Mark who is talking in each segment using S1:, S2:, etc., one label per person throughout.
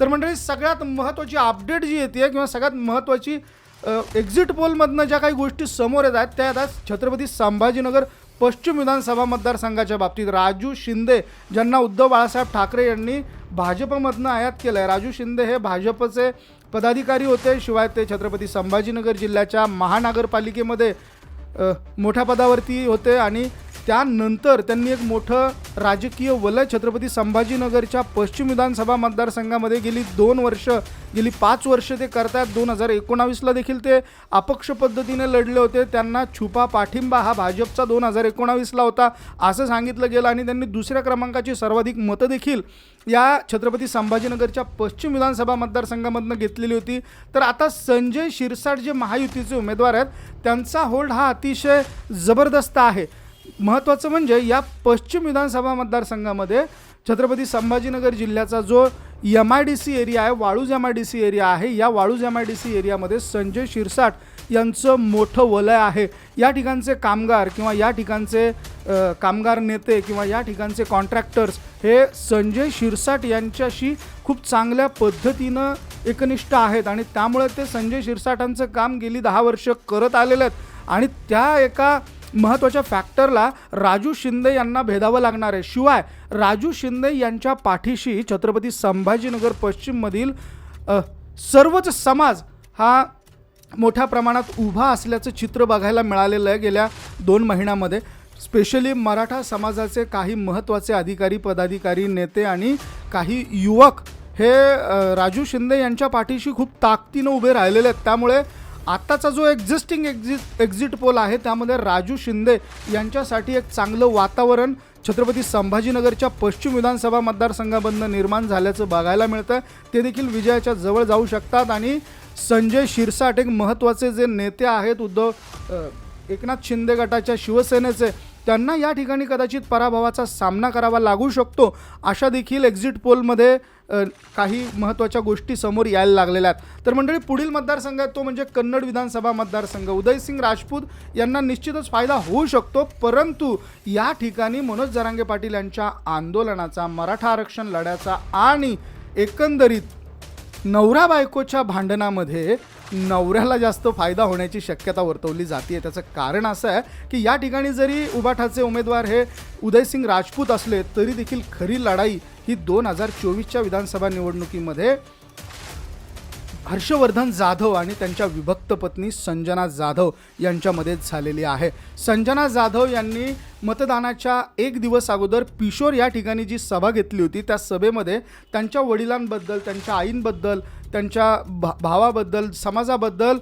S1: तर मंडळी सगळ्यात महत्त्वाची अपडेट जी येते किंवा सगळ्यात महत्त्वाची एक्झिट पोलमधनं ज्या काही गोष्टी समोर येत आहेत त्या येतात छत्रपती संभाजीनगर पश्चिम विधानसभा मतदारसंघाच्या बाबतीत. राजू शिंदे ज्यांना उद्धव बाळासाहेब ठाकरे यांनी भाजपमधनं आयात केलं आहे राजू शिंदे हे भाजपचे पदाधिकारी होते शिवाय ते छत्रपती संभाजीनगर जिल्ह्याच्या महानगरपालिकेमध्ये मोठ्या पदावरती होते आणि त्यानंतर त्यांनी एक मोठं राजकीय वलय छत्रपती संभाजीनगरच्या पश्चिम विधानसभा मतदारसंघामध्ये गेली दोन वर्ष गेली पाच वर्ष ते करतायत. दोन हजार एकोणावीसला देखील ते अपक्ष पद्धतीने लढले होते. त्यांना छुपा पाठिंबा हा भाजपचा दोन हजार एकोणावीसला होता असं सांगितलं गेलं आणि त्यांनी दुसऱ्या क्रमांकाची सर्वाधिक मतं देखील या छत्रपती संभाजीनगरच्या पश्चिम विधानसभा मतदारसंघामधनं घेतलेली होती. तर आता संजय शिरसाट जे महायुतीचे उमेदवार आहेत त्यांचा होल्ड हा अतिशय जबरदस्त आहे. महत्त्वाचं म्हणजे या पश्चिम विधानसभा मतदारसंघामध्ये छत्रपती संभाजीनगर जिल्ह्याचा जो M I D C area आहे Waluj M I D C area आहे या Waluj M I D C एरियामध्ये संजय शिरसाट यांचं मोठं वलय आहे. या ठिकाणचे कामगार किंवा या ठिकाणचे कामगार नेते किंवा या ठिकाणचे कॉन्ट्रॅक्टर्स हे संजय शिरसाट यांच्याशी खूप चांगल्या पद्धतीनं एकनिष्ठ आहेत आणि त्यामुळे ते संजय शिरसाटांचं काम गेली दहा वर्ष करत आलेले आहेत. आणि त्या एका महत्त्वाच्या फॅक्टरला राजू शिंदे यांना भेदावं लागणार आहे. शिवाय राजू शिंदे यांच्या पाठीशी छत्रपती संभाजीनगर पश्चिममधील सर्वच समाज हा मोठ्या प्रमाणात उभा असल्याचं चित्र बघायला मिळालेलं आहे गेल्या दोन महिन्यामध्ये. स्पेशली मराठा समाजाचे काही महत्त्वाचे अधिकारी पदाधिकारी नेते आणि काही युवक हे राजू शिंदे यांच्या पाठीशी खूप ताकदीनं उभे राहिलेले आहेत. त्यामुळे आत्ताचा जो एक्झिस्टिंग एक्झिट एक्झिट पोल आहे त्यामध्ये राजू शिंदे यांच्यासाठी एक चांगलं वातावरण. छत्रपती संभाजीनगरच्या पश्चिम विधानसभा मतदारसंघामधनं निर्माण झाल्याचं बघायला मिळतं ते देखील विजयाच्या जवळ जाऊ शकतात आणि संजय शिरसाट एक महत्त्वाचे जे नेते आहेत उद्धव एकनाथ शिंदे गटाच्या शिवसेनेचे त्यांना या ठिकाणी कदाचित पराभवाचा सामना करावा लागू शकतो. अशा देखील एक्झिट पोलमध्ये काही महत्त्वाच्या गोष्टी समोर यायला लागलेल्या आहेत. तर मंडळी पुढील मतदारसंघ आहे तो म्हणजे कन्नड विधानसभा मतदारसंघ. उदयसिंग राजपूत यांना निश्चितच फायदा होऊ शकतो परंतु या ठिकाणी मनोज जरांगे पाटील यांच्या आंदोलनाचा मराठा आरक्षण लढ्याचा आणि एकंदरीत नवरा बायकोच्या भांडणामध्ये नवऱ्याला जास्त फायदा होण्याची शक्यता वर्तवली जाते त्याचं कारण असं आहे की या ठिकाणी जरी उबाठाचे उमेदवार हे उदयसिंग राजपूत असले तरी देखील खरी लढाई ही दोन हजार चोवीसच्या विधानसभा निवडणुकीमध्ये हर्षवर्धन जाधव आणि त्यांच्या विभक्त पत्नी संजना जाधव यांच्यामध्ये झालेली आहे. संजना जाधव यांनी मतदानाच्या एक दिवस अगोदर पिशोर या ठिकाणी जी सभा घेतली होती त्या सभेमध्ये त्यांच्या वडिलांबद्दल त्यांच्या आईंबद्दल त्यांच्या भा भावाबद्दल समाजाबद्दल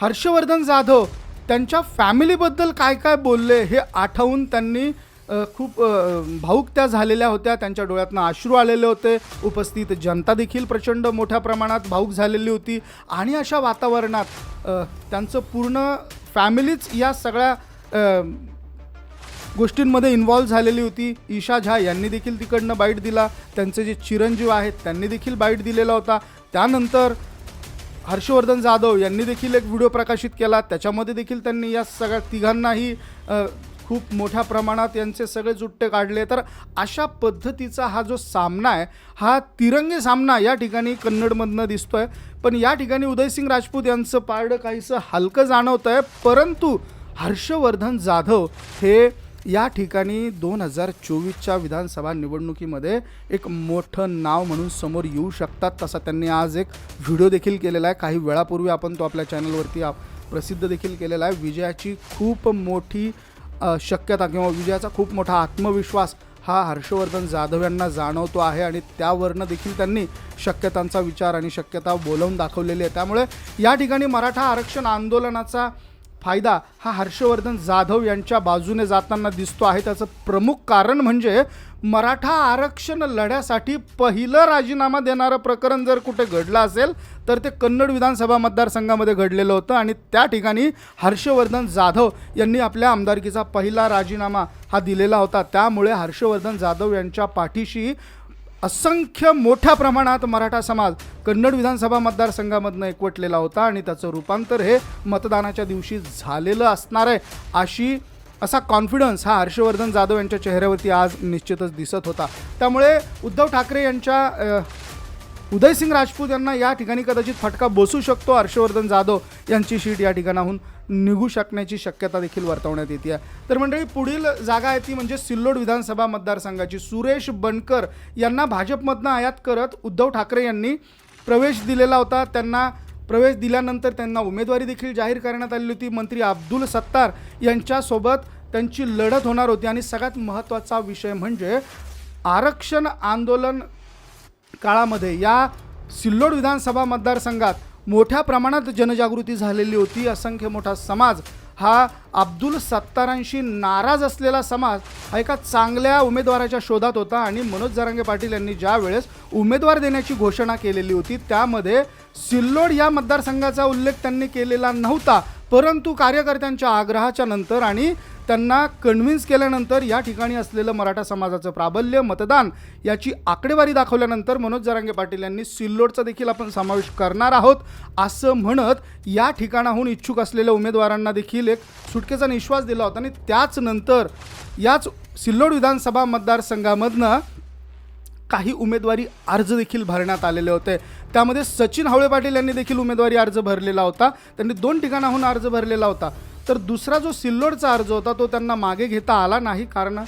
S1: हर्षवर्धन जाधव त्यांच्या फॅमिलीबद्दल काय काय बोलले हे आठवून त्यांनी खूप अ, भावुक त्या झालेल्या होत्या. त्यांच्या डोळ्यातनं अश्रू आलेले होते. उपस्थित जनता देखील प्रचंड मोठ्या प्रमाणात भावुक झालेली होती. आणि अशा वातावरणात त्यांचं पूर्ण फॅमिलीच या सगळ्या गोष्टींमध्ये इन्व्हॉल्व झालेली होती. ईशा झा यांनी देखील तिकडनं बाईट दिला. त्यांचे जे चिरंजीव आहेत त्यांनी देखील बाईट दिलेला होता. त्यानंतर हर्षवर्धन जाधव यांनी देखील एक व्हिडिओ प्रकाशित केला. त्याच्यामध्ये देखील त्यांनी या सगळ्या तिघांनाही खूप मोठ्या प्रमाणात यांचे सगळे जुट्टे काढले. तर अशा पद्धतीचा हा जो सामना आहे हा तिरंगी सामना या ठिकाणी कन्नडमधनं दिसतो आहे पण या ठिकाणी उदयसिंग राजपूत यांचं पारडं काहीसं हलकं जाणवतं आहे परंतु हर्षवर्धन जाधव हे या ठिकाणी दोन हजार चोवीसच्या विधानसभा निवडणुकीमध्ये एक मोठं नाव म्हणून समोर येऊ शकतात. तसा त्यांनी आज एक व्हिडिओ देखील केलेला आहे. काही वेळापूर्वी आपण तो आपल्या चॅनलवरती आप प्रसिद्ध देखील केलेला आहे. विजयाची खूप मोठी शक्यता किंवा विजयाचा खूप मोठा आत्मविश्वास हा हर्षवर्धन जाधव यांना जाणवतो आहे आणि त्यावरनं देखील त्यांनी शक्यतांचा विचार आणि शक्यता बोलवून दाखवलेली आहे. त्यामुळे या ठिकाणी मराठा आरक्षण आंदोलनाचा फायदा हा हर्षवर्धन जाधव यांच्या बाजूने जाताना दिसतो आहे. त्याचं प्रमुख कारण म्हणजे मराठा आरक्षण लढ्यासाठी पहिलं राजीनामा देणारं प्रकरण जर कुठे घडलं असेल तर ते कन्नड विधानसभा मतदारसंघामध्ये घडलेलं होतं आणि त्या ठिकाणी हर्षवर्धन जाधव यांनी आपल्या आमदारकीचा पहिला राजीनामा हा दिलेला होता. त्यामुळे हर्षवर्धन जाधव यांच्या पाठीशी असंख्य मोठ्या प्रमाणात मराठा समाज कन्नड विधानसभा मतदारसंघामधनं एकवटलेला होता आणि त्याचं रूपांतर हे मतदानाच्या दिवशी झालेलं असणार आहे. अशी असा कॉन्फिडन्स हा हर्षवर्धन जाधव यांच्या चेहऱ्यावरती आज निश्चितच दिसत होता. त्यामुळे उद्धव ठाकरे यांच्या उदयसिंग राजपूत यांना या ठिकाणी कदाचित फटका बसू शकतो. हर्षवर्धन जाधव यांची शीट या ठिकाणाहून निघू शकण्याची शक्यता देखील वर्तवण्यात येते आहे. तर मंडळी पुढील जागा आहे ती म्हणजे सिल्लोड विधानसभा मतदारसंघाची. सुरेश बनकर यांना भाजपमधनं आयात करत उद्धव ठाकरे यांनी प्रवेश दिलेला होता. त्यांना प्रवेश दिल्यानंतर त्यांना उमेदवारी देखील जाहीर करण्यात आलेली होती. मंत्री अब्दुल सत्तार यांच्यासोबत त्यांची लढत होणार होती. आणि सगळ्यात महत्त्वाचा विषय म्हणजे आरक्षण आंदोलन काळामध्ये या सिल्लोड विधानसभा मतदारसंघात मोठ्या प्रमाणात जनजागृती झालेली होती. असंख्य मोठा समाज हा अब्दुल सत्तारांशी नाराज असलेला समाज हा एका चांगल्या उमेदवाराच्या शोधात होता आणि मनोज जरांगे पाटील यांनी ज्या वेळेस उमेदवार देण्याची घोषणा केलेली होती त्यामध्ये सिल्लोड या मतदारसंघाचा उल्लेख त्यांनी केलेला नव्हता. परंतु कार्यकर्त्यांच्या आग्रहाच्या नंतर आणि त्यांना कन्व्हिन्स केल्यानंतर या ठिकाणी असलेलं मराठा समाजाचं प्राबल्य मतदान याची आकडेवारी दाखवल्यानंतर मनोज जरांगे पाटील यांनी सिल्लोडचा देखील आपण समावेश करणार आहोत असं म्हणत या ठिकाणाहून इच्छुक असलेल्या उमेदवारांना देखील एक सुटकेचा निश्वास दिला होता. आणि त्याच नंतर याच सिल्लोड विधानसभा मतदारसंघामधनं काही उमेदवारी अर्ज देखील भरण्यात आलेले होते. त्यामध्ये सचिन हावळे पाटील यांनी देखील उमेदवारी अर्ज भरलेला होता. त्यांनी दोन ठिकाणाहून अर्ज भरलेला होता. तर दुसरा जो सिल्लोडचा अर्ज होता तो त्यांना मागे घेता आला नाही कारण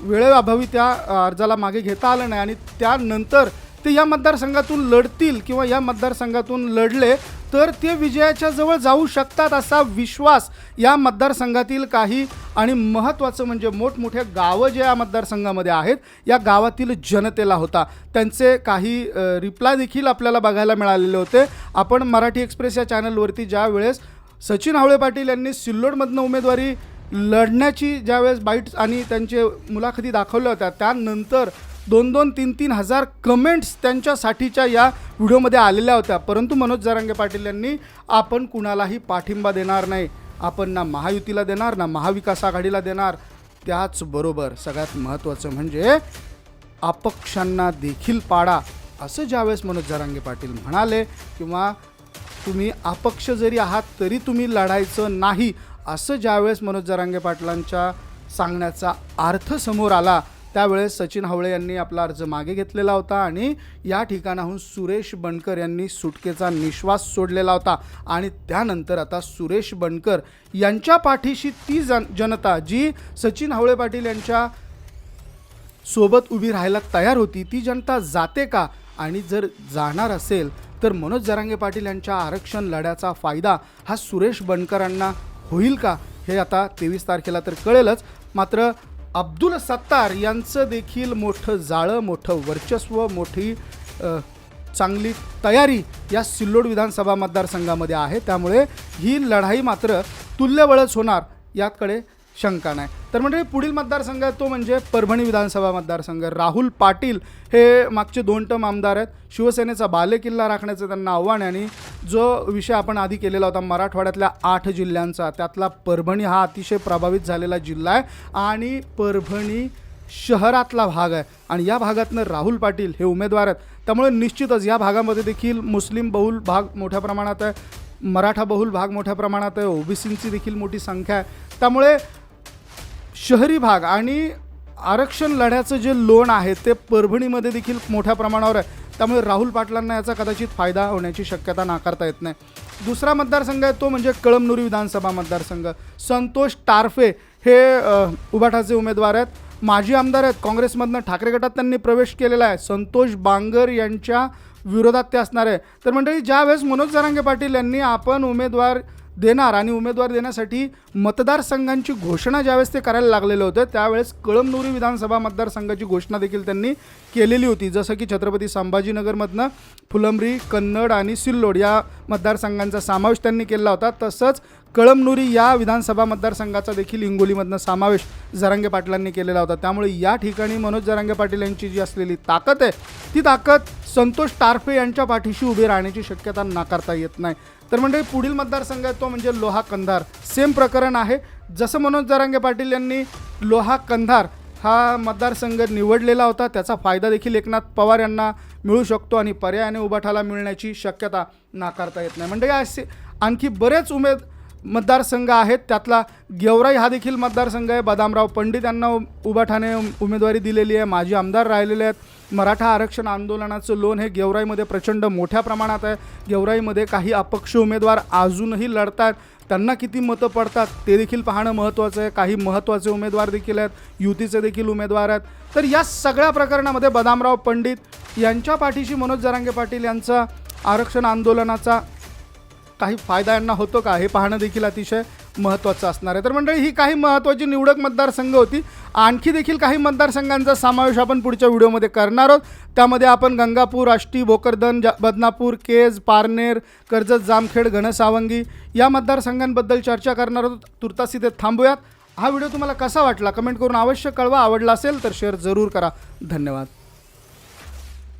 S1: वेळेअभावी त्या अर्जाला मागे घेता आलं नाही आणि त्यानंतर ते या मतदारसंघातून लढतील किंवा या मतदारसंघातून लढले तर ते विजयाच्या जवळ जाऊ शकतात असा विश्वास या मतदारसंघातील काही आणि महत्त्वाचं म्हणजे मोठमोठ्या गावं जे या मतदारसंघामध्ये आहेत या गावातील जनतेला होता. त्यांचे काही रिप्लाय देखील आपल्याला बघायला मिळालेले होते. आपण मराठी एक्सप्रेस या चॅनलवरती ज्या वेळेस सचिन हावळे पाटील यांनी सिल्लोडमधनं उमेदवारी लढण्याची ज्यावेळेस बाईट्स आणि त्यांचे मुलाखती दाखवल्या होत्या त्यानंतर दोन दोन तीन तीन हजार कमेंट्स त्यांच्यासाठीच्या या व्हिडिओमध्ये आलेल्या होत्या. परंतु मनोज जरांगे पाटील यांनी आपण कुणालाही पाठिंबा देणार नाही. आपण ना महायुतीला देणार ना महाविकास आघाडीला देणार. त्याचबरोबर सगळ्यात महत्त्वाचं म्हणजे अपक्षांना देखील पाडा असं ज्यावेळेस मनोज जरांगे पाटील म्हणाले किंवा तुम्ही अपक्ष जरी आहात तरी तुम्ही लढायचं नाही असं ज्यावेळेस मनोज जरांगे पाटलांच्या सांगण्याचा अर्थ समोर आला त्यावेळेस सचिन हावळे यांनी आपला अर्ज मागे घेतलेला होता आणि या ठिकाणाहून सुरेश बनकर यांनी सुटकेचा निश्वास सोडलेला होता. आणि त्यानंतर आता सुरेश बनकर यांच्या पाठीशी ती जन जनता जी सचिन हावळे पाटील यांच्या सोबत उभी राहायला तयार होती ती जनता जाते का? आणि जर जाणार असेल तर मनोज जरांगे पाटील यांच्या आरक्षण लढ्याचा फायदा हा सुरेश बनकरांना होईल का? हे आता तेवीस तारखेला तर कळेलच. मात्र अब्दुल सत्तार यांचं देखील मोठं जाळं मोठं वर्चस्व मोठी चांगली तयारी या सिल्लोड विधानसभा मतदारसंघामध्ये आहे. त्यामुळे ही लढाई मात्र तुल्यबळच होणार याकडे शंका नाही. तर म्हणजे पुढील मतदारसंघ आहे तो म्हणजे परभणी विधानसभा मतदारसंघ. राहुल पाटील हे मागचे दोन टर्म आमदार आहेत. शिवसेनेचा बालेकिल्ला राखण्याचं त्यांना आव्हान आहे आणि जो विषय आपण आधी केलेला होता मराठवाड्यातल्या आठ जिल्ह्यांचा त्यातला परभणी हा अतिशय प्रभावित झालेला जिल्हा आहे आणि परभणी शहरातला भाग आहे. आणि या भागातनं राहुल पाटील हे उमेदवार आहेत. त्यामुळे निश्चितच या भागामध्ये देखील मुस्लिम बहुल भाग मोठ्या प्रमाणात आहे. मराठा बहुल भाग मोठ्या प्रमाणात आहे. ओबीसींची देखील मोठी संख्या आहे. त्यामुळे शहरी भाग आणि आरक्षण लढ्याचं जे लोण आहे ते परभणीमध्ये देखील मोठ्या प्रमाणावर आहे. त्यामुळे राहुल पाटलांना याचा कदाचित फायदा होण्याची शक्यता नाकारता येत नाही. दुसरा मतदारसंघ आहे तो म्हणजे कळमनुरी विधानसभा मतदारसंघ. संतोष टारफे हे उभाठाचे उमेदवार आहेत. माजी आमदार आहेत. काँग्रेसमधनं ठाकरे गटात त्यांनी प्रवेश केलेला आहे. संतोष बांगर यांच्या विरोधात ते असणार आहे. तर मंडळी ज्यावेळेस मनोज जरांगे पाटील यांनी आपण उमेदवार देणार आणि उमेदवार देण्यासाठी मतदारसंघांची घोषणा ज्यावेळेस ते करायला लागलेलं होतं त्यावेळेस कळमनुरी विधानसभा मतदारसंघाची घोषणा देखील त्यांनी केलेली होती. जसं की छत्रपती संभाजीनगरमधनं फुलंब्री कन्नड आणि सिल्लोड या मतदारसंघांचा समावेश त्यांनी केला होता. तसंच कळमनुरी या विधानसभा मतदारसंघाचा देखील हिंगोलीमधनं समावेश जरांगे पाटलांनी केलेला होता. त्यामुळे या ठिकाणी मनोज जरांगे पाटील यांची जी असलेली ताकद आहे ती ताकद संतोष टारफे यांच्या पाठीशी उभी राहण्याची शक्यता नाकारता येत नाही. तर म्हणजे पुढील मतदारसंघ आहे तो म्हणजे लोहा कंधार. सेम प्रकरण आहे. जसं मनोज जरांगे पाटील यांनी लोहा कंधार हा मतदारसंघ निवडलेला होता त्याचा फायदा देखील एकनाथ पवार यांना मिळू शकतो आणि पर्यायाने उभाठाला मिळण्याची शक्यता नाकारता येत नाही. म्हणजे असे आणखी बरेच उमेद मतदारसंघ आहेत त्यातला गेवराई हा देखील मतदारसंघ आहे. बदामराव पंडित यांना उभाठाने उमेदवारी दिलेली आहे. माजी आमदार राहिलेले आहेत. मराठा आरक्षण आंदोलनाचं लोन हे गेवराईमध्ये प्रचंड मोठ्या प्रमाणात आहे. गेवराईमध्ये काही अपक्ष उमेदवार अजूनही लढतात त्यांना किती मतं पडतात ते देखील पाहणं महत्त्वाचं आहे. काही महत्त्वाचे उमेदवार देखील आहेत. युतीचे देखील उमेदवार आहेत. तर या सगळ्या प्रकरणामध्ये बदामराव पंडित यांच्या पाठीशी मनोज जरांगे पाटील यांचा आरक्षण आंदोलनाचा काही फायदा यांना होतो का हे पाहणं देखील अतिशय महत्त्वाचं असणार आहे. तर मंडळी ही काही महत्त्वाची निवडक मतदारसंघ होती. आणखी देखील काही मतदारसंघांचा समावेश आपण पुढच्या व्हिडिओमध्ये करणार आहोत. त्यामध्ये आपण गंगापूर आष्टी भोकरदन ज बदनापूर केज पारनेर कर्जत जामखेड घनसावंगी या मतदारसंघांबद्दल चर्चा करणार आहोत. तुर्तास इथे थांबूयात. हा व्हिडिओ तुम्हाला कसा वाटला? कमेंट करून अवश्य कळवा. आवडला असेल तर शेअर जरूर करा. धन्यवाद.